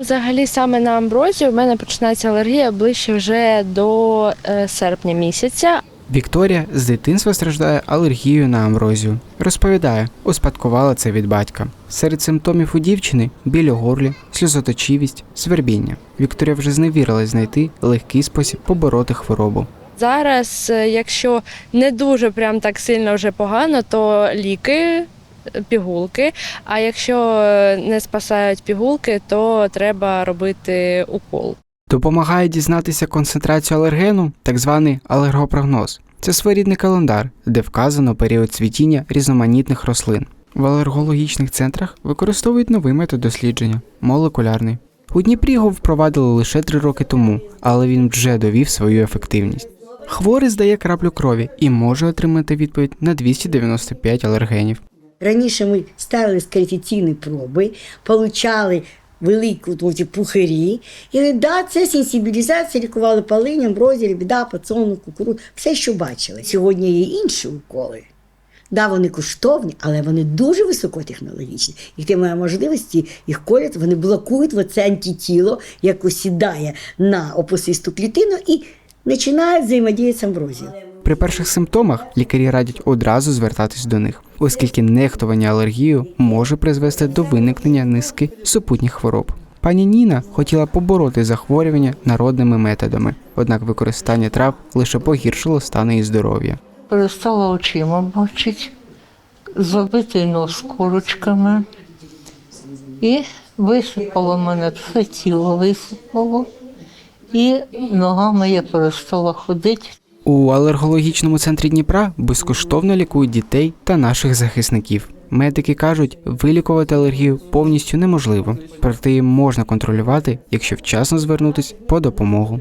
Взагалі, саме на амброзію в мене починається алергія ближче вже до е, серпня місяця. Вікторія з дитинства страждає алергією на амброзію. Розповідає, успадкувала це від батька. Серед симптомів у дівчини біль у горлі, сльозоточивість, свербіння. Вікторія вже зневірилась знайти легкий спосіб побороти хворобу. Зараз, е, якщо не дуже прям так сильно вже погано, то ліки, пігулки. А якщо е, не спасають пігулки, то треба робити укол. Допомагає дізнатися концентрацію алергену, так званий алергопрогноз. Це своєрідний календар, де вказано період цвітіння різноманітних рослин. В алергологічних центрах використовують новий метод дослідження молекулярний. У Дніпрі його впровадили лише три роки тому, але він вже довів свою ефективність. Хворий здає краплю крові і може отримати відповідь на 295 алергенів. Раніше ми ставили скарифіційні проби, получали велику ну, пухирі. І да, це сенсибілізація, лікували палинь, амброзія, біда, пацону, кукуру, все, що бачили. Сьогодні є інші уколи. Да, вони коштовні, але вони дуже високотехнологічні. Їх немає можливості, їх колять, вони блокують оце антитіло, яке осідає на опосисту клітину і починає взаємодіяти з амброзією. При перших симптомах лікарі радять одразу звертатись до них, оскільки нехтування алергією може призвести до виникнення низки супутніх хвороб. Пані Ніна хотіла побороти захворювання народними методами, однак використання трав лише погіршило стан її здоров'я. перестала очима бачити, забитий нос корочками. І висипало мене все тіло висипало, і ногами я перестала ходити. У алергологічному центрі Дніпра безкоштовно лікують дітей та наших захисників. Медики кажуть, вилікувати алергію повністю неможливо, проте її можна контролювати, якщо вчасно звернутись по допомогу.